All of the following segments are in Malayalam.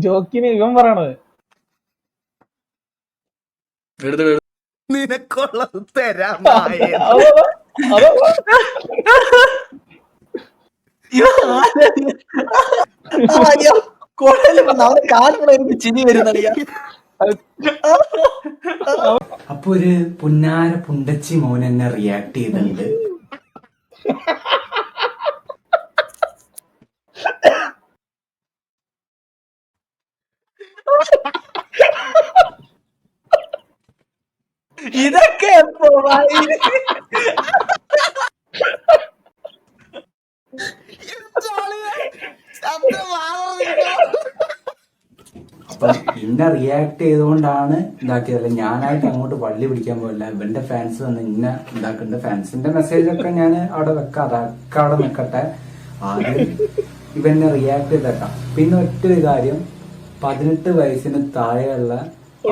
ജോക്കിന് ഇവൻ പറയണത്. നിനക്കുള്ളത് തരാം ചിരി വരുന്നറിയാ. അപ്പൊ ഒരു പുന്നാര പുണ്ടച്ചി മോൻ എന്നെ റിയാക്ട് ചെയ്തിട്ടുണ്ട്. ഇതൊക്കെ എപ്പോ. അപ്പൊ ഇന്നെ റിയാക്ട് ചെയ്തുകൊണ്ടാണ് ഇതാക്കിയത്. ഞാനായിട്ട് അങ്ങോട്ട് വള്ളി പിടിക്കാൻ പോയില്ല. ഇവന്റെ ഫാൻസ് വന്ന് ഇന്ന ഇതാക്കുന്നുണ്ട് ഫാൻസിന്റെ മെസ്സേജ് ഒക്കെ ഞാൻ അവിടെ വെക്കാം. അതൊക്കെ അവിടെ നിൽക്കട്ടെ ആദ്യം ഇവന്നെ റിയാക്ട് ചെയ്തേക്കാം. പിന്നെ ഒറ്റ ഒരു കാര്യം. പതിനെട്ട് വയസ്സിന് താഴെയുള്ള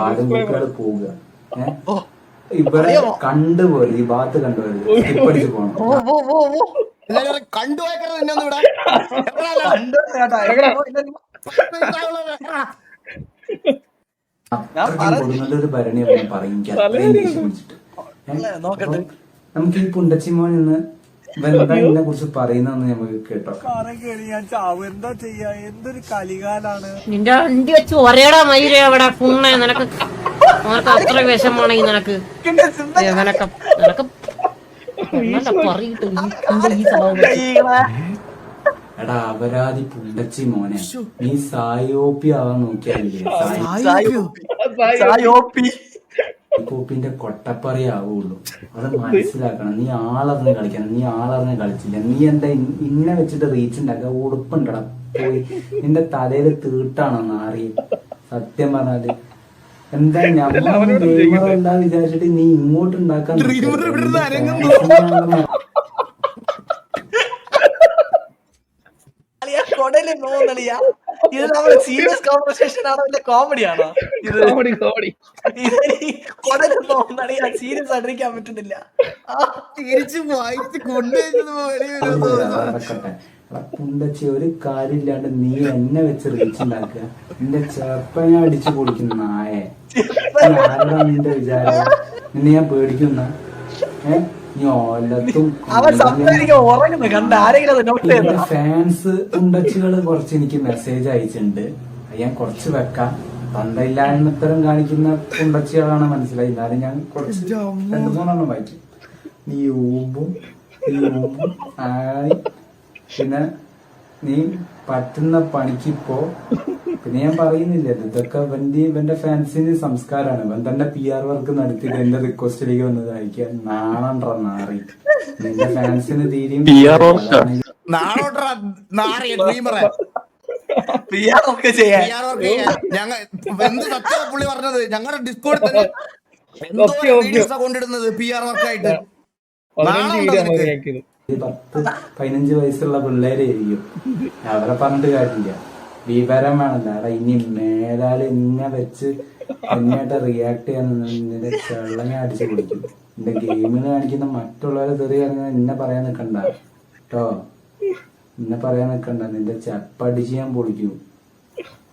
ആടുംകുട്ടികൾ പോവുക. ഇവിടെ കണ്ടുപോലെ ഈ ഭാഗത്ത് കണ്ടുപോലെ സ്കിപ്പടിച്ച് പോണം. നിന്നെ കൊടുങ്ങല്ലൊരു ഭരണി ഞാൻ പറയും. എനിക്ക് അത്രയും ദേഷ്യം പിടിച്ചിട്ട്. ഏ? നോക്കട്ടെ. നമുക്ക് ഈ പുണ്ടച്ചിമോൻ ഇന്ന് ഇവരെന്താ ഇതിനെ കുറിച്ച് പറയുന്നതെന്ന് നമുക്ക് കേട്ടോ. എന്താ ചെയ്യാ? എന്തൊരു കലികാലാണ്? നിന്റെ വണ്ടി വെച്ച് ഒരേടാ മയിൽ അവിടെ കുണ്ണ നിനക്ക് നിനക്ക് അത്ര വിഷമാണെങ്കിൽ നിനക്ക്. ഏ, നിനക്ക് നിനക്ക് ഈ എടാ അപരാധി പുണ്ടച്ചി മോനെ. നീ സായോപ്പി ആവാൻ നോക്കിയാലേ സായോപ്പി. സായോപ്പി. കൊട്ടപ്പറി ആവുള്ളൂ. അത് മനസ്സിലാക്കണം. നീ ആളറിഞ്ഞ് കളിക്കണം. നീ ആളറിഞ്ഞ് കളിച്ചില്ല. നീ എന്താ ഇങ്ങനെ ഇന്നെ വെച്ചിട്ട് റീച്ച് ഉണ്ടാക്കുക? ഉടുപ്പുണ്ടടാ. പോയി. നിന്റെ തലയിൽ തീട്ടാണോ നാറി? സത്യം പറഞ്ഞാൽ. എന്താ എന്താ വിചാരിച്ചിട്ട് നീ ഇങ്ങോട്ട് ഉണ്ടാക്കാൻ ഇവിടുന്ന് ഇത് നമ്മുടെ സീരിയസ് കോൺവെർസേഷൻ ആണോ ഇല്ല കോമഡി ആണോ? ഇത് കോമഡി കോമഡി ഇത് ഞാൻ സീരിയസ് ആയിട്ടിരിക്കാൻ പറ്റുന്നില്ല. ആ, തിരിച്ചു വായിച്ച് കൊണ്ടുവരുന്നത് പുണ്ടച്ചി ഒരു കാര്യമില്ലാണ്ട് നീ എന്നെ വെച്ച് റീച്ചുണ്ടാക്കുക എന്റെ ചെറുപ്പം ഞാൻ അടിച്ചു പൊളിക്കുന്ന നായെ. ആരുടെ നിന്റെ വിചാരം? നിന്നെ ഞാൻ പേടിക്കുന്ന ഏ? നീ ഓലത്തും അവൻ സംസാരിക്കാൻ ഉറങ്ങുന്നു കണ്ട ആരെങ്കിലും നോട്ട് ചെയ്തോ ഫാൻസ് ഉണ്ടച്ചുകൾ കുറച്ച് എനിക്ക് മെസ്സേജ് അയച്ചിട്ടുണ്ട്. ഞാൻ കുറച്ച് വെക്കാം. തന്തയില്ലായ്മത്തരം കാണിക്കുന്ന ഉണ്ടച്ചുകളാണ് മനസ്സിലായി. എന്നാലും ഞാൻ കുറച്ച് രണ്ടു മൂന്നെണ്ണം വായിക്കും. നീ ഊമ്പും നീ ഊമ്പും ആയി. പിന്നെ നീ പറ്റുന്ന പണിക്കിപ്പോ പിന്നെ ഞാൻ പറയുന്നില്ല. ഇതൊക്കെ ഇവന്റെ ഇവന്റെ ഫാൻസിന് സംസ്കാരമാണ് ഇവൻ തന്നെ പി ആർ വർക്ക് നടത്തി എന്റെ റിക്വസ്റ്റിലേക്ക് വന്നതായിരിക്കും നാണണ്ട നാറി. നിന്റെ ഫാൻസിന് തീരെയും നാളോട്ടാ നാറിയ ഡ്രീമറെ പിയാർ ഒക്കെ ചെയ്യാം ഞങ്ങൾ എന്ത് സത്യം പുള്ളി പറഞ്ഞത്? ഞങ്ങളുടെ ഡിസ്കോഡ് തന്നെ എന്തോ. കൊണ്ടിടുന്നത് പി ആർ വർക്കായിട്ട് പതിനഞ്ച് വയസ്സുള്ള പിള്ളേരെ അവരെ പറഞ്ഞിട്ട് കാര്യമില്ല. വിവരം വേണമെന്നാടാ ഇനി മേലാൽ ഇങ്ങനെ വെച്ച് എന്നെയായിട്ട് റിയാക്ട് ചെയ്യാൻ നിന്റെ ചെള്ളങ്ങ അടിച്ചു കുടിക്കും എന്റെ ഗെയിമിന് കാണിക്കുന്ന മറ്റുള്ളവരെ തെറി കാണിക്കുന്ന എന്നെ പറയാൻ നിക്കണ്ട. കേട്ടോ എന്നെ പറയാൻ നിക്കണ്ട. നിന്റെ ചപ്പടിച്ച് ഞാൻ പൊളിക്കും.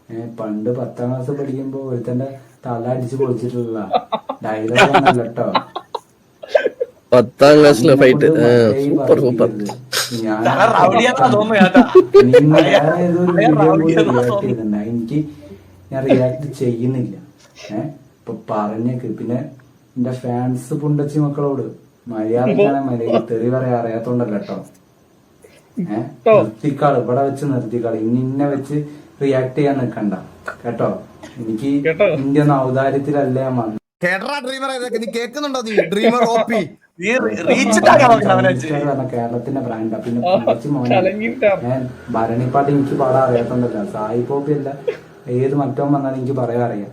ഏ പണ്ട് പത്താം ക്ലാസ് പഠിക്കുമ്പോ ഒരുത്തന്റെ തല അടിച്ച് പൊളിച്ചിട്ടുള്ള ഡയലോഗ് ആണല്ലോ കേട്ടോ പത്താം ക്ലാസ്സിലെ ഫൈറ്റ് സൂപ്പർ സൂപ്പർ എനിക്ക് ഞാൻ റിയാക്ട് ചെയ്യുന്നില്ല. ഏഹ് ഇപ്പൊ പറഞ്ഞേക്ക്. പിന്നെ എന്റെ ഫാൻസ് പുണ്ടച്ചി മക്കളോട് മലയാളിക്കാണെ മലയാളി തെറി പറയാൻ അറിയാത്തോണ്ടല്ല കേട്ടോ ഏഹ് നിർത്തിക്കാൾ. ഇവിടെ വെച്ച് നിർത്തിക്കാൾ. ഇനി ഇന്നെ വെച്ച് റിയാക്ട് ചെയ്യാൻ നിക്കണ്ട കേട്ടോ? എനിക്ക്? ഇന്ത്യ ഒന്നും ഔദാര്യത്തിലല്ല ഞാൻ വന്നത്? കേട്ടറാ ഡ്രീമർ നീ കേൾക്കുന്നുണ്ടോ നീ? ഡ്രീമർ ഓ കേരളത്തിന്റെ ബ്രാൻഡാ പിന്നെ ഭരണിപ്പാട്ട് എനിക്ക് പാടാൻ അറിയാത്തല്ല സായി പോപ്പി അല്ല ഏത് മറ്റോ വന്നാലും എനിക്ക് പറയാൻ അറിയാം.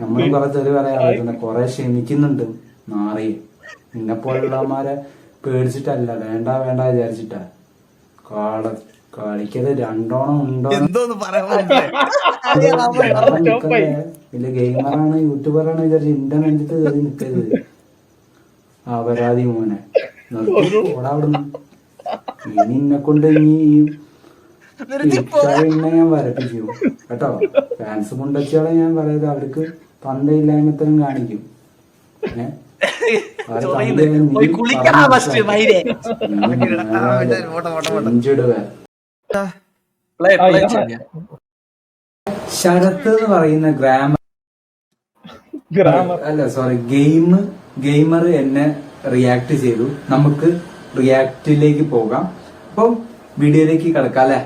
നമ്മളും കുറെ തെറി പറയാൻ അറിയാത്തുണ്ട് കുറെ ക്ഷമിക്കുന്നുണ്ട് മാറി നിന്നെ പോലുള്ളമാരെ പേടിച്ചിട്ടല്ല വേണ്ട വേണ്ട വിചാരിച്ചിട്ടാ. കാള കളിക്കത് രണ്ടോണം ഉണ്ടോ? എന്തോന്ന് പറയാൻ വലിയ ഗെയിമറാണ് യൂട്യൂബറാണ് വിചാരിച്ച് ഇന്റർനെറ്റ് കയറി നിക്കരുത്. അപരാധി മോനെ. നിന്നെ എന്നെ കൊണ്ട് നിർത്തിപ്പോ ഞാൻ വരപ്പിച്ചു കേട്ടോ? ഫാൻസ് മുണ്ടച്ചാളെ ഞാൻ പറയുന്നത് അവർക്ക് തന്തയില്ലായ്മത്തരം കാണിക്കും. നീ ശരത്ത് എന്ന് പറയുന്ന ഗ്രാമർ ഗ്രാമർ അല്ല സോറി ഗെയിം ഗെയിമർ എന്നെ റിയാക്ട് ചെയ്തു നമുക്ക് റിയാക്റ്റിലേക്ക് പോകാം അപ്പം വീഡിയോയിലേക്ക് കിടക്കാം അല്ലെ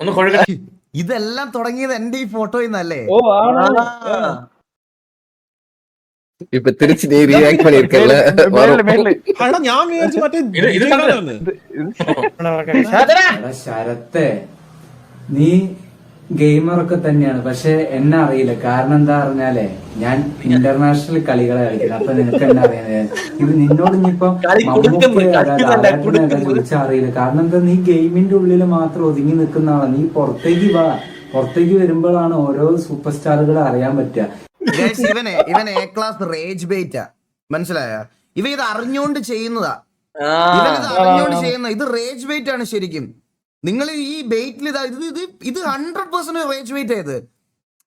ഒന്ന് കൊഴുക ഇതെല്ലാം തുടങ്ങിയത് എന്റെ ഈ ഫോട്ടോയിൽ നിന്നല്ലേ ഓ ആണ് இப்ப திருச்சி நீ ரியாக்ட் பண்ணிருக்கல അടാ ഞാൻ വിചാരിച്ചു മറ്റേ ഇത് ഇത് വിജയനാണെന്ന്. എടാ ശരത്തെ നീ ഗെയിമറൊക്കെ തന്നെയാണ്. പക്ഷെ എന്നെ അറിയില്ല. കാരണം എന്താ പറഞ്ഞാലേ ഞാൻ ഇന്റർനാഷണൽ കളികളെ കളിക്കുന്നത് അപ്പൊ നിനക്ക് എന്നെ അറിയാം. ഇത് നിന്നോട് ഇനിയിപ്പോ. ചോദിച്ചാൽ അറിയില്ല. കാരണം എന്താ നീ ഗെയിമിന്റെ ഉള്ളിൽ മാത്രം ഒതുങ്ങി നിൽക്കുന്ന ആളാ. നീ പുറത്തേക്ക് വാ. പുറത്തേക്ക് വരുമ്പോഴാണ് ഓരോ സൂപ്പർ സ്റ്റാറുകളെ അറിയാൻ പറ്റുക. ഇവനെ ഇവൻ എ ക്ലാസ് റേജ് ബേറ്റാ മനസ്സിലായ? ഇവ ഇത് അറിഞ്ഞുകൊണ്ട് ചെയ്യുന്നതാ. ഇവൻ ഇത് അറിഞ്ഞുകൊണ്ട് ചെയ്യുന്ന ഇത് റേജ് ബേറ്റ് ആണ് ശരിക്കും. നിങ്ങൾ ഈ ബെയ്റ്റിൽ ഇതാ ഇത് ഇത് ഇത് ഹൺഡ്രഡ് പെർസെന്റ് റേഞ്ച് വെയിറ്റ് ആയത്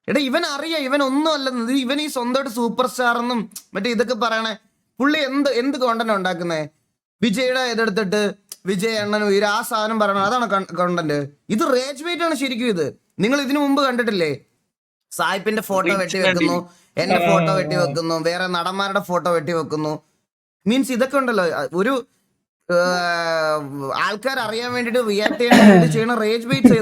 എടാ ഇവൻ അറിയാം ഇവൻ ഒന്നും അല്ലെന്ന്. ഇത് ഇവൻ ഈ സ്വന്തമായിട്ട് സൂപ്പർ സ്റ്റാർ എന്നും മറ്റേ ഇതൊക്കെ പറയണേ. പുള്ളി എന്ത് എന്ത് കോണ്ടന്റ് ഉണ്ടാക്കുന്നേ? വിജയുടെ ഇതെടുത്തിട്ട് വിജയ് അണ്ണൻ ഉയര ആ സാധനം പറയണം അതാണ് കോണ്ടന്റ് ഇത് റേഞ്ച് വെയിറ്റ് ആണ് ശരിക്കും ഇത്. നിങ്ങൾ ഇതിനു മുമ്പ് കണ്ടിട്ടില്ലേ? സായിപ്പിന്റെ ഫോട്ടോ വെട്ടി വെക്കുന്നു എന്റെ ഫോട്ടോ വെട്ടി വെക്കുന്നു വേറെ നടന്മാരുടെ ഫോട്ടോ വെട്ടി വെക്കുന്നു. മീൻസ് ഇതൊക്കെ ഉണ്ടല്ലോ. ഒരു ആൾക്കാർ അറിയാൻ വേണ്ടിട്ട് റിയാക്ട് ചെയ്യാൻ വേണ്ടി ചെയ്യണ റേജ് ബേറ്റ്സ്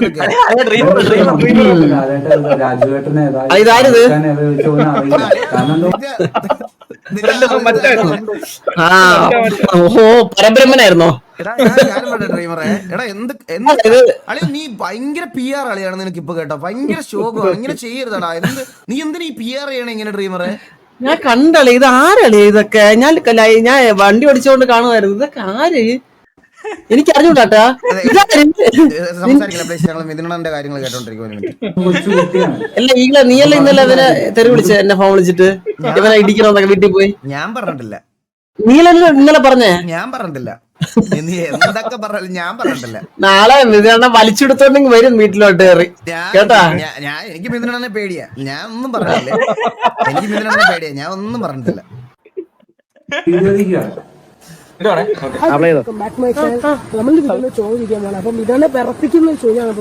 ഓഹോ പരബ്രഹ്മനായിരുന്നോ? എടാ ഞാൻ- ഞാനും വേണ്ട എടാ എന്ത് എന്ത് അളി നീ ഭയങ്കര പി ആർ അളിയാണ് നിനക്ക് ഇപ്പൊ കേട്ടോ. ഭയങ്കര ശോകമാണ്. ഇങ്ങനെ ചെയ്യരുതടാ. എന്ത് നീ എന്തിനാ ഈ പി ആർ ചെയ്യണേ ഇങ്ങനെ ഡ്രീമറെ ഞാൻ കണ്ടളേ ഇത് ആരളേ ഇതൊക്കെ? ഞാൻ ഞാൻ വണ്ടി ഓടിച്ചുകൊണ്ട് കാണുമായിരുന്നു ഇതൊക്കെ ആര്? എനിക്ക് അറിഞ്ഞൂടാട്ടാ. അല്ല ഈകളെ നീയല്ല ഇന്നലെ അവനെ തെറി വിളിച്ച എന്നെ ഫോൺ വിളിച്ചിട്ട്? ഇവനെ ഇടിക്കണമെന്നൊക്കെ വീട്ടിൽ പോയി? ഞാൻ പറഞ്ഞിട്ടില്ല. നീലല്ല ഇന്നലെ പറഞ്ഞേ? ഞാൻ പറഞ്ഞിട്ടില്ല. നീ എന്തൊക്കെ പറഞ്ഞാലും ഞാൻ പറഞ്ഞിട്ടില്ല നാളെ മിഥുന വലിച്ചെടുത്തോണ്ടെങ്കിൽ വരും വീട്ടിലോട്ട് കയറി. കേട്ടാ? ഞാൻ- എനിക്ക് മിഥുനനെ പേടിയാ. ഞാൻ ഒന്നും പറഞ്ഞില്ല എനിക്ക് മിഥുനനെ പേടിയാ. ഞാൻ ഒന്നും പറഞ്ഞിട്ടില്ല. വീഡിയോയിലേക്ക് അപ്ലൈ ചെയ്തോ നമ്മൾ ചോദിക്കാൻ പോണേ അപ്പൊ മിഥുനെ പിറപ്പിക്കുന്ന ചോദ്യമാണ്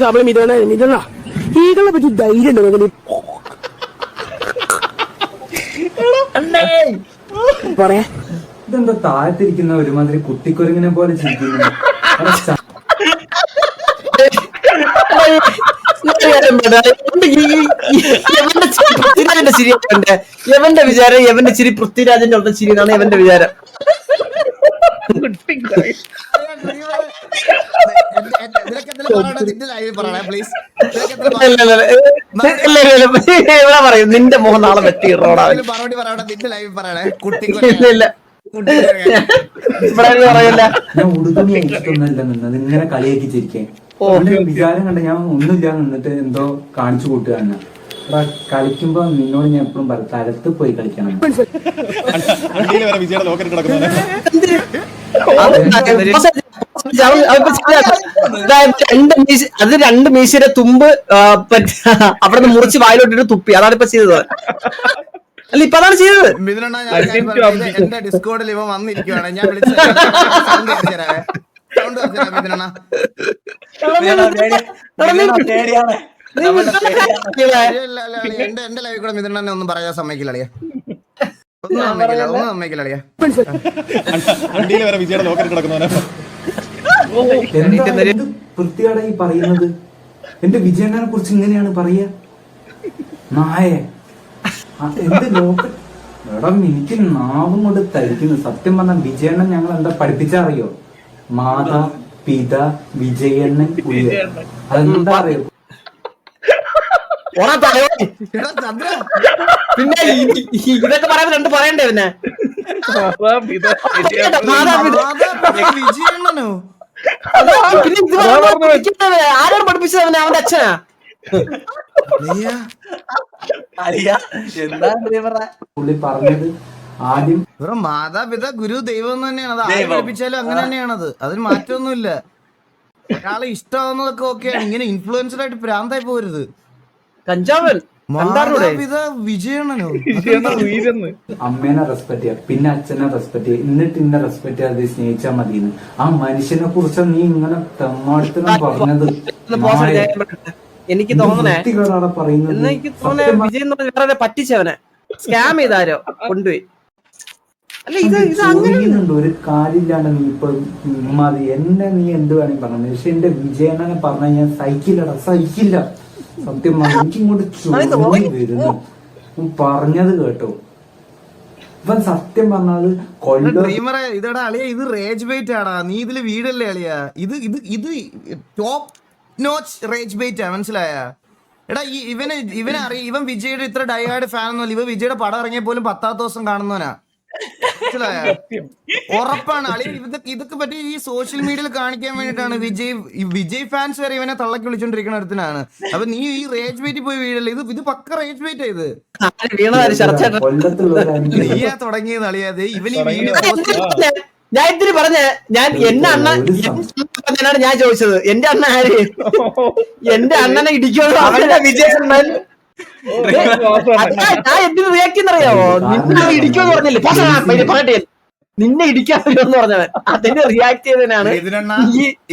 നമ്മൾ മിഥുന മിഥുന ഈകളെ പറ്റി ധൈര്യം ഉണ്ടോ? പറയാ. ഇതെന്താ താഴത്തിരിക്കുന്ന ഒരുമാതിരി കുട്ടിക്കുരങ്ങിനെ പോലെ ചിരിക്കുന്നു? പൃഥ്വിരാജിന്റെ ചിരി എവന്റെ വിചാരം യവന്റെ ചിരി പൃഥ്വിരാജിന്റെ ഒത്ത ചിരി എന്നാണ് യവന്റെ വിചാരം. ഇവിടെ പറയും? നിന്റെ മുഖം നാളെ വെട്ടി റോഡാ മറുപടി പറയണ നിന്റെ ലൈവ് പറയണേ കുട്ടി ഇങ്ങനെ കളിയാക്കി ചിരിക്കേ വിചാരം കണ്ട ഞാൻ ഒന്നുമില്ല നിന്നിട്ട് എന്തോ കാണിച്ചു കൂട്ടുക കളിക്കുമ്പോ നിന്നോട് ഞാൻ എപ്പോഴും പറയും തലത്ത് പോയി കളിക്കണം. അത്. രണ്ട് മീശയുടെ തുമ്പ് അവിടെ നിന്ന് മുറിച്ച് വായിലോട്ടിട്ട് തുപ്പി. അതാണ് ഇപ്പൊ ചെയ്തത്. അല്ല ഇപ്പൊ അതാണ് ചെയ്തത്. എന്റെ ഡിസ്കോഡിൽ ഇവ വന്നിരിക്കുവാണ്. ഞാൻ വിളിച്ച. എന്റെ എന്റെ ലൈവിൽ കൂടെ മിഥുനണ്ണനെ ഒന്നും പറയാൻ സമ്മതിക്കില്ല അളിയ. ഒന്നും സമ്മതിക്കില്ല ഒന്നും സമ്മതിക്കില്ല അളിയ. വണ്ടിയിൽ വരെ വിജയുടെ കിടക്കുന്നവനെ. ഈ പറയുന്നത്? എന്റെ വിജയനെ കുറിച്ച് ഇങ്ങനെയാണ് പറയാ നായ ആ, എന്ത് ലോക എടാ എനിക്ക് നാവും കൊണ്ട് തരിക്കുന്നു. സത്യം പറഞ്ഞ വിജയണ്ണൻ ഞങ്ങൾ എന്താ പഠിപ്പിച്ചറിയോ? മാത പിത വിജയണ്ണൻ അതെന്താ അറിയോ? പിന്നെ ഇതൊക്കെ പറയാൻ രണ്ട് പറയണ്ടേ പിന്നെ? വിജയണ്ണനോ? പിന്നെ ആരാണ് പഠിപ്പിച്ചത് അവനെ അവന്റെ അച്ഛനാ? പുള്ളി പറഞ്ഞത് ആദ്യം മാതാപിത ഗുരു ദൈവം തന്നെയാണ് അത് ആര് അങ്ങനെ പഠിപ്പിച്ചാലും അങ്ങനെ തന്നെയാണത് അതിന് മാറ്റമൊന്നുമില്ല ഒരാളെ ഇഷ്ടമാവുന്നതൊക്കെ ഓക്കെയാണ് ഇങ്ങനെ ഇൻഫ്ലുവൻസർ ആയിട്ട് പ്രാന്തായി പോരുത് കഞ്ചാവൻ മാതാപിത വിജയണനോ അമ്മേനെ റെസ്പെക്ട് ചെയ്യുക പിന്നെ അച്ഛനെ റെസ്പെക്ട് ചെയ്യുക എന്നിട്ട് ഇന്നെ റെസ്പെക്ട് ചെയ്യാതെ സ്നേഹിച്ചാൽ മതി ആ മനുഷ്യനെ കുറിച്ച് നീ ഇങ്ങനെ തെമ്മാടത്തിനും പറഞ്ഞത്. എനിക്ക് തോന്നണേ എനിക്ക് തോന്നണേ വിജയ് എന്ന് പറഞ്ഞ വേറെ പറ്റിച്ചവനെ. സ്കാം ചെയ്താരോ? കൊണ്ടുപോയി. അല്ല ഇത് ഇത് അങ്ങനെ ഒരു കാലില്ലാണ്ട് നീ ഇപ്പൊ മതി എന്നെ നീ എന്ത് വേണമെങ്കിൽ പറഞ്ഞു. പക്ഷെ എന്റെ വിജയനെ പറഞ്ഞ ഞാൻ സഹിക്കില്ലടാ സഹിക്കില്ല. സത്യം എനിക്ക് ഇങ്ങോട്ട് ചൊറിഞ്ഞ് വരുന്നു. പറഞ്ഞത് കേട്ടോ. ഇവൻ സത്യം പറഞ്ഞത് കൊല്ല ഡ്രീമറെ ഇതെടാ അളിയ ഇത് റേജ് ബൈറ്റ് ആടാ നീ ഇതിൽ വീടല്ലേ അളിയ? ഇത് ഇത് ഇത് ടോപ്പ് നോച്ച് റേജ് ബേറ്റ് മനസ്സിലായ? എടാ ഈ ഇവന് ഇവനെ അറിയ ഇവൻ വിജയുടെ ഇത്ര ഡയാഡ് ഫാൻ ഒന്നുമല്ല ഇവ വിജയുടെ പടം ഇറങ്ങിയ പോലും പത്താമത്തെ ദിവസം കാണുന്നവനാ. മനസ്സിലായ? ഉറപ്പാണ്. അളിയ ഇതൊക്കെ ഇതൊക്കെ പറ്റി ഈ സോഷ്യൽ മീഡിയയിൽ കാണിക്കാൻ വേണ്ടിട്ടാണ് വിജയ് വിജയ് ഫാൻസ് വരെ ഇവനെ തള്ളക്കി വിളിച്ചോണ്ടിരിക്കുന്ന അടുത്തിനാണ് അപ്പൊ നീ ഈ റേജ് ബേറ്റ് പോയി വീഴല്ലേ? ഇത് ഇത് പക്ക റേജ് ബേറ്റ് ഇത്. നീയാ തുടങ്ങിയത് അളിയാതെ ഇവൻ ഈ വീഡിയോ ഞാൻ ഇത്തിരി പറഞ്ഞ ഞാൻ എന്റെ അണ്ണ പറഞ്ഞാണ് ഞാൻ ചോദിച്ചത്. എന്റെ അണ്ണ ആര്? എന്റെ അണ്ണനെ ഇടിക്കുമോ അവന്റെ വിജയണ്ണൻ ഞാൻ എന്തിനു റിയാക്ട് ചെയ്യുന്നറിയാവോ? നിന്നെ ഇടിക്കുമെന്ന് പറഞ്ഞില്ലേ? പറയട്ടെ നിന്നെ ഇടിക്കാൻ വരുമെന്ന് പറഞ്ഞവൻ. അതിന് റിയാക്ട് ചെയ്തതിനാണ്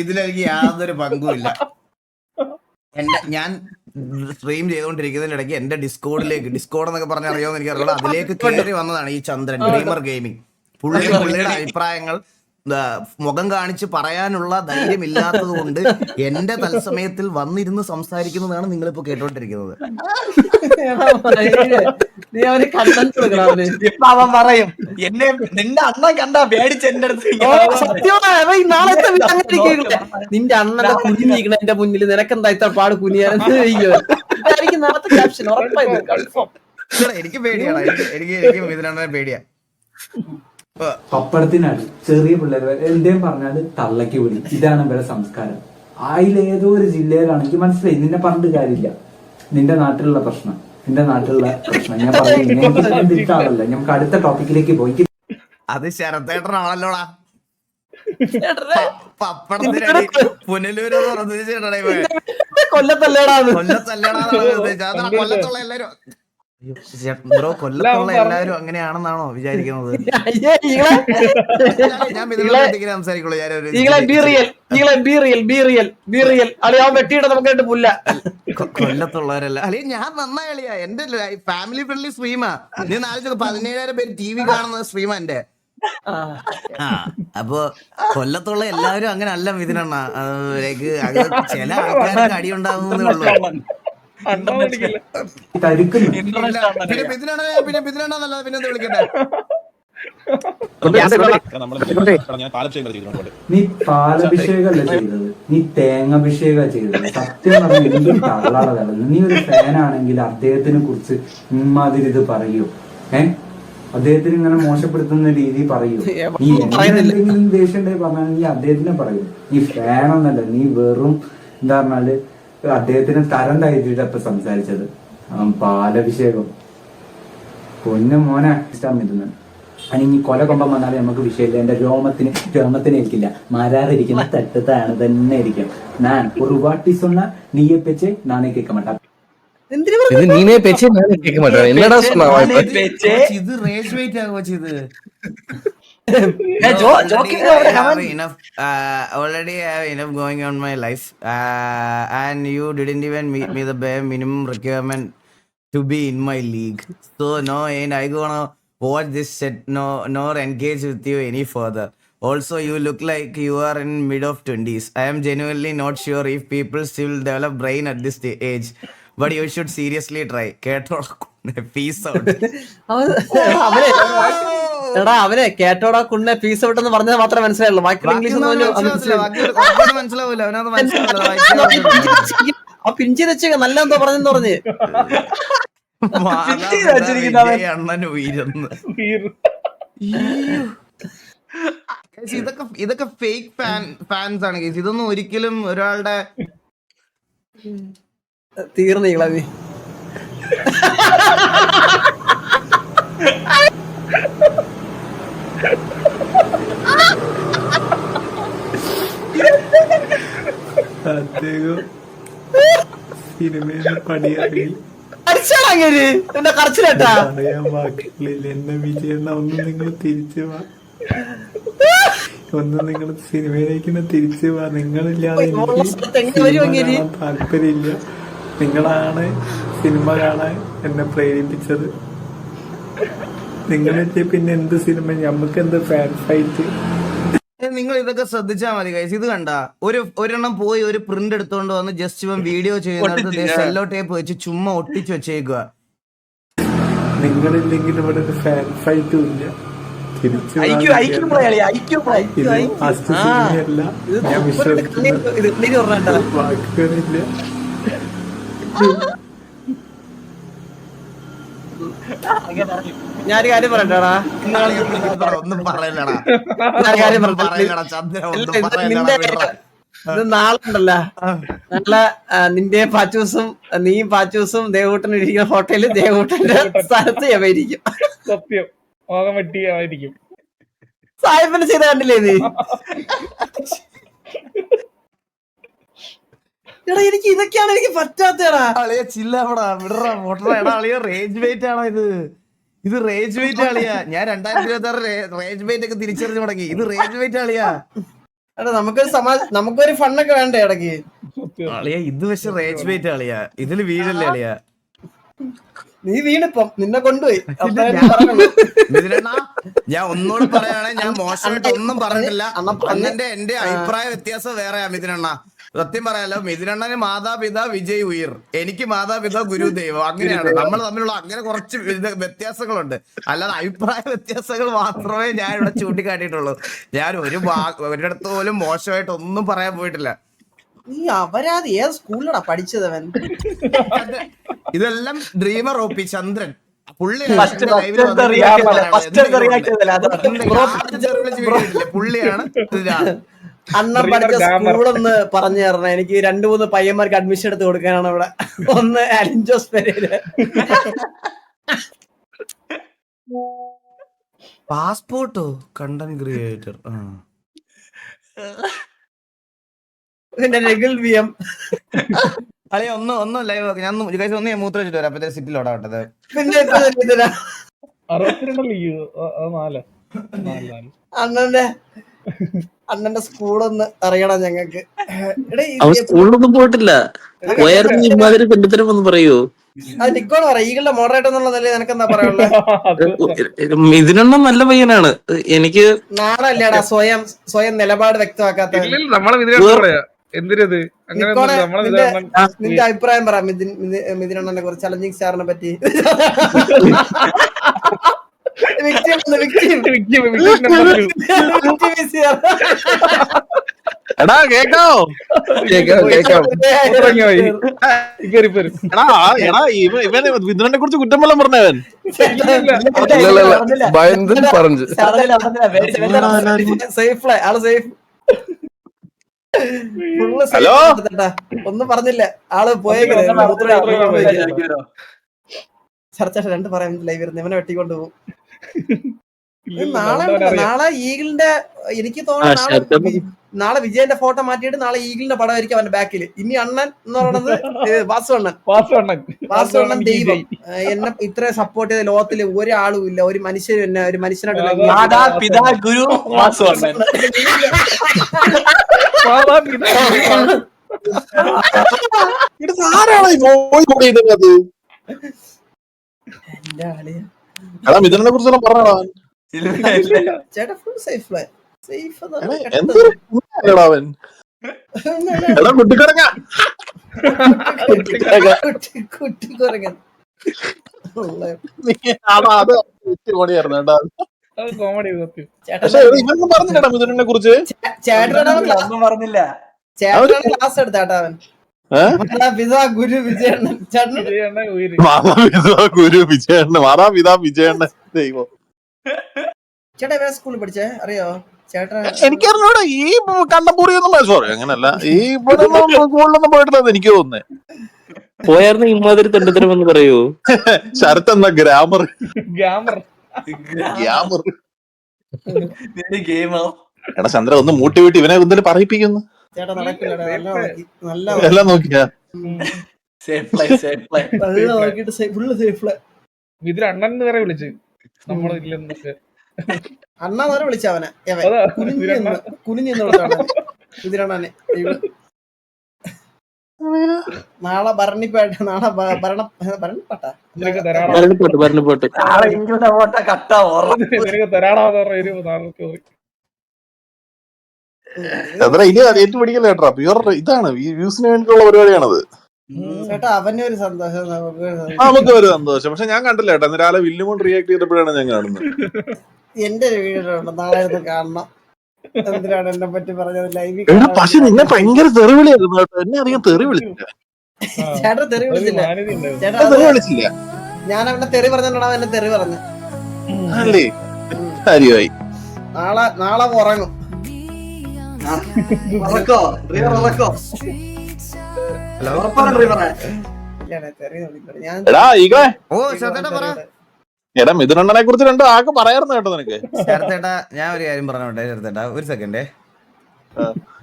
ഇതിലെനിക്ക് യാതൊരു പങ്കുമില്ല എന്റെ ഞാൻ സ്ട്രീം ചെയ്തുകൊണ്ടിരിക്കുന്നതിന് ഇടയ്ക്ക് എന്റെ ഡിസ്കോഡിലേക്ക് ഡിസ്കോഡ് എന്നൊക്കെ പറഞ്ഞ അറിയാമെന്ന് എനിക്ക് അറിയില്ല അതിലേക്ക് കയറി വന്നതാണ് ഈ ചന്ദ്രൻ ഗെയിമർ ഗെയിമിംഗ് പുള്ളി പുള്ളിയുടെ അഭിപ്രായങ്ങൾ മുഖം കാണിച്ച് പറയാനുള്ള ധൈര്യം ഇല്ലാത്തത് കൊണ്ട് എന്റെ തത്സമയത്തിൽ വന്നിരുന്ന് സംസാരിക്കുന്നതാണ് നിങ്ങളിപ്പോ കേട്ടോണ്ടിരിക്കുന്നത്. നീ അവന് കണ്ടന്റ് കൊടുക്കണം അവന്. അവൻ പറയും എന്നെ നിന്റെ അണ്ണൻ കണ്ടാ പേടിച്ച് എന്റെ അടുത്ത്. നിന്റെ അണ്ണന്റെ കുഞ്ഞിരിക്കണ എന്റെ മുന്നിൽ നിനക്കെന്താ ഇത്ര പാട് കുനിയാനെന്ന് ചോദിക്കുവാൻ. ഇതായിരിക്കും ക്യാപ്ഷൻ കൺഫേം എനിക്ക് പേടിയാണ് എനിക്ക് എനിക്ക് എനിക്ക് ഇതിനെ പേടിയാ. പപ്പടത്തിനാണ് ചെറിയ പിള്ളേർ എന്തേലും പറഞ്ഞാൽ തള്ളക്ക് വിളി ഇതാണ് ഇവരുടെ സംസ്കാരം. അതിലേതോ ഒരു ജില്ലയിലാണെങ്കിൽ മനസ്സിലായി നിന്നെ പറഞ്ഞിട്ട് കാര്യമില്ല. നിന്റെ നാട്ടിലുള്ള പ്രശ്നം. നിന്റെ നാട്ടിലുള്ള പ്രശ്നം. ഞാൻ പറഞ്ഞു ആളല്ല. നമുക്ക് അടുത്ത ടോപ്പിക്കിലേക്ക് പോയി. അത് ശരത്തേട്ടനാണല്ലോടാ. പപ്പടത്തിനടി പുനലൂര് കൊല്ലത്തല്ലേടാ കൊല്ലത്തല്ലടാ കൊല്ലത്തുള്ള എല്ലാരും ബ്രോ കൊല്ലത്തുള്ള എല്ലാരും അങ്ങനെയാണെന്നാണോ വിചാരിക്കുന്നത്? കൊല്ലത്തുള്ളവരല്ല. അല്ലെ ഞാൻ നന്നായി അളിയാ. എന്റെ ഫാമിലി ഫ്രണ്ട്ലി സ്ട്രീമാ നീ നാല് പതിനേഴായിരം പേര് ടി വി കാണുന്ന സ്ട്രീമാ എന്റെ. അപ്പൊ കൊല്ലത്തുള്ള എല്ലാവരും അങ്ങനെ അല്ല ഇതിനെണ്ണ ചില ആൾക്കാർക്ക് അടിയുണ്ടാവുന്നേ ഉള്ളൂ. പിന്നെ ബിദിനാണ് പിന്നെ ബിദിനാണെന്നല്ല പിന്നെ എന്ത് വിളിക്കട്ടെ നമ്മൾ ഞാൻ പാലഭിഷേകം ചെയ്തിട്ടുണ്ട് നീ പാലഭിഷേകല്ല ചെയ്തത്? നീ തേങ്ങാഭിഷേക ചെയ്തത്. സത്യം പറഞ്ഞ എന്തും തള്ളാതെ നീ ഒരു ഫാനാണെങ്കിൽ അദ്ദേഹത്തിനെ കുറിച്ച് ഇമ്മാതിരി ഇത് പറയൂ. ഏ? അദ്ദേഹത്തിന് ഇങ്ങനെ മോശപ്പെടുത്തുന്ന രീതി പറയൂ. നീ എന്തെങ്കിലും ദേഷ്യം ഉണ്ടായി പറഞ്ഞാൽ നീ അദ്ദേഹത്തിനെ പറയൂ. നീ ഫാനൊന്നല്ല നീ വെറും എന്താ പറഞ്ഞാൽ അദ്ദേഹത്തിന് തരം താഴ്ത്തിയിട്ട് അപ്പൊ സംസാരിച്ചത്. പാലഭിഷേകം പൊന്നു മോനെ ഇഷ്ടം ഇതെന്ന് അല്ലെങ്കിൽ കൊല കൊമ്പം വന്നാലും നമുക്ക് വിഷയമില്ല. എന്റെ രോമത്തിന് രോമത്തിന് ഇരിക്കില്ല മാരാതിരിക്കുന്ന തട്ടത്താണ് തന്നെ ഇരിക്കും. ഞാൻ ഒരു വാട്ടി സൊന്ന നീയെ പെച്ച് നാണേ കേൾക്ക മാട്ടാം ഇത് നീനെ മാട്ടാ ഇത് റേസ് വെയിറ്റ് ആകുമോ ചെയ്ത് yeah, jo- already, joking I, I have enough. Uh, already I have enough going on my life, uh, and you didn't even meet me the bare minimum requirement to be in my league. So no, ain't I gonna watch this shit? No, nor engage with you any further. Also, you look like you are in mid of twenties. I am genuinely not sure if people still develop brain at this age, but you should seriously try. Peace out. എടാ അവനെ കേട്ടോടാ കുണ്ണെ പീസ് വിട്ടെന്ന് പറഞ്ഞത് മാത്രമേ മനസ്സിലായുള്ളൂ. ബാക്കി ഇംഗ്ലീഷ് ഒന്നും അവന് മനസ്സിലാവില്ല. അവനത് ആ പിഞ്ചി വെച്ച് നല്ല എന്തോ പറഞ്ഞെന്ന് പറഞ്ഞ്. ഇതൊക്കെ ഇതൊക്കെ ഫേക്ക് ഫാൻ ഫാൻസ് ആണ് കേസ് ഇതൊന്നും ഒരിക്കലും ഒരാളുടെ തീർന്നു ഇളവി അദ്ദേഹം സിനിമയിൽ പടിയിറങ്ങി അടിച്ചാടാ അങ്ങേര് എന്റെ കറച്ചിലേട്ടാ പറയാൻ വാക്കുകളിൽ എന്നെ വിജയണ്ണ ഒന്ന് നിങ്ങൾ തിരിച്ചു വാ. ഒന്ന് നിങ്ങൾ സിനിമയിലേക്ക് തിരിച്ചു വാ. നിങ്ങളില്ലാതെ എനിക്ക് താല്പര്യമില്ല. നിങ്ങളാണ് സിനിമ കാണാൻ എന്നെ പ്രേരിപ്പിച്ചത്. നിങ്ങളില്ലേ പിന്നെ എന്ത് സിനിമ നമുക്ക് എന്ത് ഫാൻ ഫൈറ്റ് നിങ്ങൾ ഇതൊക്കെ ശ്രദ്ധിച്ചാൽ മതി കൈസ് ഇത് കണ്ട. ഒരു ഒരെണ്ണം പോയി ഒരു പ്രിന്റ് എടുത്തോണ്ട് വന്ന് ജസ്റ്റ് ഇവൻ വീഡിയോ ചെയ്യുന്നിടത്ത് സെല്ലോ ടേപ്പ് വെച്ച് ചുമ്മാ ഒട്ടിച്ചു വെച്ചേക്കുക നിങ്ങളില്ലെങ്കിൽ ഇവിടെ ഒരു ഫാൻ ഫൈറ്റും ഇല്ല തിരിച്ചു വാ ഐക്യു ഐക്യു വിജയണ്ണ. പ്ലേ ഐക്യു പ്ലേ ഇത് ഫസ്റ്റ് ആ. സിനിമയല്ല ഇത് ഞാൻ വിശ്വസിക്കുന്നു ഇത് കണ്ണീര് പറഞ്ഞാ വാക്കുകളില്ല ഞാനൊരു കാര്യം പറയട്ടാടാ. ഒന്നും പറയലടാ കാര്യം ഒന്നും പറഞ്ഞില്ല. പറയലടാ ചന്ദ്ര ഒന്നും ഇത് പറയലടാ നിന്റെ വിടടാ. ഇത് നാളെ ഉണ്ടല്ലോ നിന്റെ പാച്ചൂസും നീയും പാച്ചൂസും ദേവൂട്ടൻ ഇരിക്കുന്ന ഹോട്ടലിൽ ദേവൂട്ടന്റെ സ്ഥലത്ത് യവയിരിക്കും സത്യം. മോകം വെട്ടിയായിരിക്കും സാഹിബിന് ചെയ്ത കണ്ടില്ലേ നീ? എടാ എനിക്ക് ഇതൊക്കെയാണ് എനിക്ക് പറ്റാത്തടാ അളിയ ചില്ലടാ വിടറാ എടാ അളിയ. റേഞ്ച് വെയിറ്റ് ആണോ ഇത്? ഇത് റേഞ്ച് വെയിറ്റ് ആളിയാ. ഞാൻ രണ്ടായിരത്തി ഇരുപത്തി ആറ് റേഞ്ച് വെയിറ്റ് ഒക്കെ തിരിച്ചറിഞ്ഞു തുടങ്ങി. ഇത് റേഞ്ച് വെയിറ്റ് ആളിയാ. എടാ നമുക്കൊരു സമാജ നമുക്കൊരു ഫണ്ണൊക്കെ വേണ്ടേ ഇടയ്ക്ക്? അളിയ ഇത് പക്ഷെ റേഞ്ച് വെയിറ്റ് ആളിയാ. ഇതിൽ വീഴല്ലേ അളിയാ? നീ വീണിപ്പം. നിന്നെ കൊണ്ടുപോയി. ഞാൻ- ഒന്നുകൂടെ പറയാണ് ഞാൻ മോശമായിട്ട് ഒന്നും പറഞ്ഞില്ല അന്നെന്റെ എന്റെ അഭിപ്രായ വ്യത്യാസം വേറെയാ മിഥുനണ്ണ. സത്യം പറയാലോ മിഥുനണ്ണന് മാതാപിതാ വിജയ് ഉയർ. എനിക്ക് മാതാപിതാ ഗുരുദൈവം അങ്ങനെയാണ്. നമ്മൾ തമ്മിലുള്ള അങ്ങനെ കുറച്ച് വ്യത്യാസങ്ങളുണ്ട്. അല്ലാതെ അഭിപ്രായ വ്യത്യാസങ്ങൾ മാത്രമേ ഞാൻ ഇവിടെ ചൂണ്ടിക്കാട്ടിയിട്ടുള്ളൂ. ഞാൻ ഒരു വാ- ഒരിടത്ത് പോലും മോശമായിട്ട് ഒന്നും പറയാൻ പോയിട്ടില്ല. ഈ അപരാധി ഏത് പഠിച്ചതവൻ ഇതെല്ലാം ഡ്രീമർ ഒ പി ചന്ദ്രൻ. പുള്ളിയാണ്? പുള്ളിയാണ്. അണ്ണൻ പഠിച്ച സ്കൂളൊന്ന് പറഞ്ഞു തരണം. എനിക്ക് രണ്ടു മൂന്ന് പയ്യന്മാർക്ക് അഡ്മിഷൻ എടുത്ത് കൊടുക്കാനാണ് ഇവിടെ. ഒന്ന് അലിഞ്ചോസ് പെരേര് പാസ്പോർട്ടോ കണ്ടന്റ് ക്രിയേറ്റർ പിന്നെ രഘുൽ വി എം. അളിയ ഒന്ന് ഒന്ന് ലൈവ് ഞാൻ ഒന്ന് ഒന്ന് ഞാൻ മൂത്ര വെച്ചിട്ട് വരാം. അപ്പത്തെ സിറ്റിൽ ഓടാട്ടത് പിന്നെ അറുപത്തിരണ്ടല്ലേ അണ്ണന്റെ അണ്ണന്റെ സ്കൂളൊന്ന് അറിയണം ഞങ്ങക്ക്. സ്കൂളിലൊന്നും പോയിട്ടില്ല. ഇമാതിരി ഒന്ന് പറയൂ. അത് നിക്കോണ് പറ ഈകളുടെ മോഡറേറ്റർ എന്നുള്ള നിലയിൽ നിനക്ക് എന്താ പറയാനുള്ളത് ഇതിനെണ്ണം നല്ല പയ്യനാണ്. എനിക്ക് നാളെ സ്വയം സ്വയം നിലപാട് വ്യക്തമാക്കാത്ത എന്തിനത്? നിന്റെ അഭിപ്രായം പറ മിഥുൻ മിഥുനണ്ണനെ കുറിച്ച് ചലഞ്ചിങ് സ്റ്റാറിനെ പറ്റി. എടാ കേക്കാവോ? വിദ്രനെ കുറിച്ച് കുറ്റം വെള്ളം പറഞ്ഞവൻ. പറഞ്ഞു. ഹലോ? ഒന്നും പറഞ്ഞില്ല. ആൾ പോയേക്കാം ചർച്ച രണ്ട് പറയാൻ ലൈവ് ഇരുന്ന് ഇവനെ വെട്ടിക്കൊണ്ട് പോകും. നാളെ നാളെ ഈഗിളിന്റെ എനിക്ക് തോന്നുന്നു നാളെ വിജയന്റെ ഫോട്ടോ മാറ്റിയിട്ട് നാളെ ഈഗിളിന്റെ പടം ആയിരിക്കും അവന്റെ ബാക്കിൽ ഇനി അണ്ണൻ എന്ന് പറയുന്നത് വാസു അണ്ണൻ വാസവണ്ണൻ. വാസു അണ്ണൻ ദൈവം. എന്നെ ഇത്ര സപ്പോർട്ട് ചെയ്ത ലോകത്തിൽ ഒരാളും ഇല്ല. ഒരു മനുഷ്യരും എന്നെ ഒരു മനുഷ്യനായിട്ട് പിതാ ഗുരു വാസു അണ്ണൻ ആരാണ് പോയി എന്റെ ആളിയാ. എടാ മിഥുനെ കുറിച്ചെല്ലാം പറഞ്ഞടാ. ചേട്ടാ ഫുൾ സേഫ് സേഫ് അവൻ. എടാ ക്ലാസ് എടുത്താട്ടാ അവൻ. ഏ? മാതാ, പിതാ ഗുരു വിജയണ്ണൻ വിജയണ്ണ ഉയര് മാതാപിതാ ദൈവം. ചേട്ടാ സ്കൂളിൽ പഠിച്ചേ? അറിയോ? എനിക്കറിഞ്ഞൂടാ ഈ ഒന്നും സോറി അങ്ങനല്ല. ഈ ഇവിടെ സ്കൂളിലൊന്നും പോയിട്ടില്ലെന്ന് എനിക്ക് തോന്നുന്നേ. പോയായിരുന്നു ഇമാതിരി തെണ്ടത്തരം എന്ന് പറയൂ. ശരത്ത് എന്ന ഗ്രാമർ? ഗ്രാമർ. ഗ്രാമർ എടാ ചന്ദ്ര ഒന്ന് മൂട്ടി വീട്ടി ഇവനെ എന്തെങ്കിലും പറയിപ്പിക്കുന്നു. ചേട്ടാ നടക്കില്ല എല്ലാം നോക്കിയാ? ഇതിൽ അണ്ണൻ എന്ന് വരെ വിളിച്ച്. നമ്മളില്ലെന്നൊക്കെ അണ്ണാ വരെ വിളിച്ച അവനെ. കുനിഞ്ഞു ഇതിലണ്ണനെ കുനിഞ്ഞ് ഇതിലണ്ണ നിന്ന് കുനിഞ്ഞ് നിന്ന് വിളിച്ചാണ് ഇതിലാണ് നാളെ ഭരണിപ്പേട്ട നാളെ ഭരണ ഭരണിപ്പട്ട? ഭരണിപ്പോട്ട് ഭരണിപ്പോട്ട്. നാളെ കട്ടാ തരാടാ ചന്ദ്ര ഇനി അത് ഏറ്റുപിടിക്കല കേട്ടോ പ്യുവർ ഇതാണ്. ഈ വ്യൂസിന് വേണ്ടിയിട്ടുള്ള പരിപാടിയാണത്. ചേട്ടാ അവന്റെ ഒരു സന്തോഷം നമുക്ക് ഒരു സന്തോഷം. പക്ഷെ ഞാൻ കണ്ടില്ല കേട്ടോ. ഇന്ന് രാവിലെ വില്ലുമോൺ റിയാക്ട് ചെയ്തപ്പോഴാണ് ഞാൻ കാണുന്നത്. എന്റെ ഒരു വീഡിയോ ഉണ്ട് നാളെ കാണണം. എന്തിനാണ് എന്നെ പറ്റി പറഞ്ഞത്? ലൈവിൽ എടാ പക്ഷെ നിന്നെ ഭയങ്കര തെറി വിളിയായിരുന്നു കേട്ടോ. എന്നെ അധികം തെറി വിളിച്ചില്ല ചേട്ടാ തെറി വിളിച്ചില്ല ചേട്ടാ തെറി വിളിച്ചില്ല ഞാൻ അവന്റെ തെറി പറഞ്ഞിട്ടുണ്ടാവും എന്നെ തെറി പറഞ്ഞു. അല്ലേ? കാര്യമായി. നാളെ നാളെ ഉറങ്ങും. ഉറക്കോ? ഡ്രൈവർ ഉറപ്പാണ് ഡ്രൈവറെ ഞാൻ എടാ ഈകളെ ഓ പറ. എടാ മിഥുനണ്ണനെ കുറിച്ച് രണ്ട് ആക്ക് പറയായിരുന്നു കേട്ടോ നിനക്ക്. ശരത്തേട്ടാ ഞാൻ ഒരു കാര്യം പറഞ്ഞോട്ടെ ശരത്തേട്ടാ. ഒരു സെക്കൻഡ്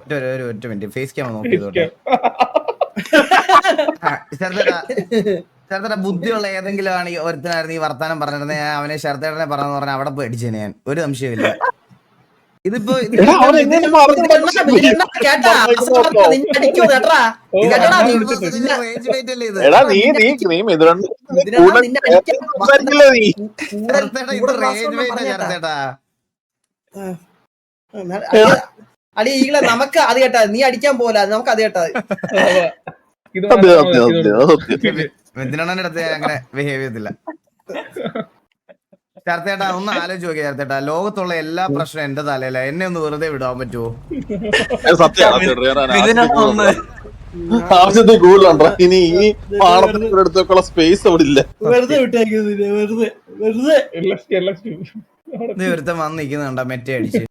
ഒരു ഒരു ഒറ്റ മിനിറ്റ് ഫേസ് ക്യാമ നോക്കിയതോട്ടെ ശരത്തേട്ടാ ശരത്തേട്ടാ ബുദ്ധിയുള്ള ഏതെങ്കിലും ആണ് ഒരുത്തനായിരുന്നു ഈ വർത്താനം പറഞ്ഞിരുന്നത്? ഞാൻ അവനെ ശരത്തേട്ടനെ പറഞ്ഞു പറഞ്ഞാൽ അവിടെ പോയി അടിച്ചേനെ ഞാൻ. ഒരു സംശയമില്ല ഇതിപ്പോ. അടി ഈകളെ നമുക്ക് അത് കേട്ടാ നീ അടിക്കാൻ പോലെ നമുക്ക് അത് കേട്ടാ ഞാൻ അങ്ങനെ ബിഹേവ് ചെയ്യത്തില്ല? ശരത്തേട്ടാ ഒന്ന് ആലോചിച്ച് നോക്കിയ ചേർത്തേട്ടാ. ലോകത്തുള്ള എല്ലാ പ്രശ്നം എന്റെ തലയില. എന്നെ ഒന്ന് വെറുതെ വിടാൻ പറ്റുമോ ആവശ്യത്തിൽ കൂടുതലുണ്ടോ ഇനി ഈ പാടത്തിന്റെ അടുത്തൊക്കെയുള്ള സ്പേസ് അവിടെ ഇല്ല. വെറുതെ വിട്ടേക്കുന്നില്ല വെറുതെ വെറുതെ. നീ ഒരുത്തൻ വന്ന് നിൽക്കുന്നുണ്ടോ മെറ്റ അടിച്ച്.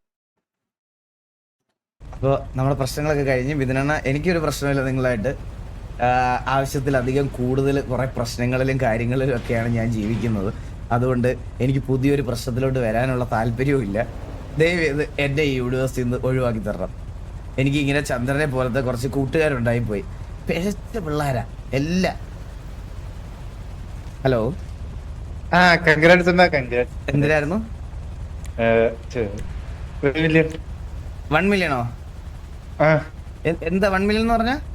അപ്പോൾ നമ്മുടെ പ്രശ്നങ്ങളൊക്കെ കഴിഞ്ഞ് ബിദിനണ്ണ എനിക്കൊരു പ്രശ്നമില്ല നിങ്ങളായിട്ട്. ആവശ്യത്തിലധികം കൂടുതൽ കുറെ പ്രശ്നങ്ങളിലും കാര്യങ്ങളിലും ഒക്കെയാണ് ഞാൻ ജീവിക്കുന്നത്. അതുകൊണ്ട് എനിക്ക് പുതിയൊരു പ്രശ്നത്തിലോട്ട് വരാനുള്ള താല്പര്യവും ഇല്ല ദയവ് ഇത് എന്റെ ഈ യൂണിവേഴ്സിറ്റിയിൽ നിന്ന് ഒഴിവാക്കി തരണം. എനിക്ക് ഇങ്ങനെ ചന്ദ്രനെ പോലത്തെ കുറച്ച് കൂട്ടുകാരുണ്ടായി പോയി. പിഴച്ച പിള്ളേരാ എല്ലാ. ഹലോ? ആ കൺഗ്രാറ്റ്സ് കൺഗ്രാറ്റ്സ് എന്തിനായിരുന്നു? വൺ മില്യണോ എന്താ വൺ മില്യൺ എന്ന് പറഞ്ഞാൽ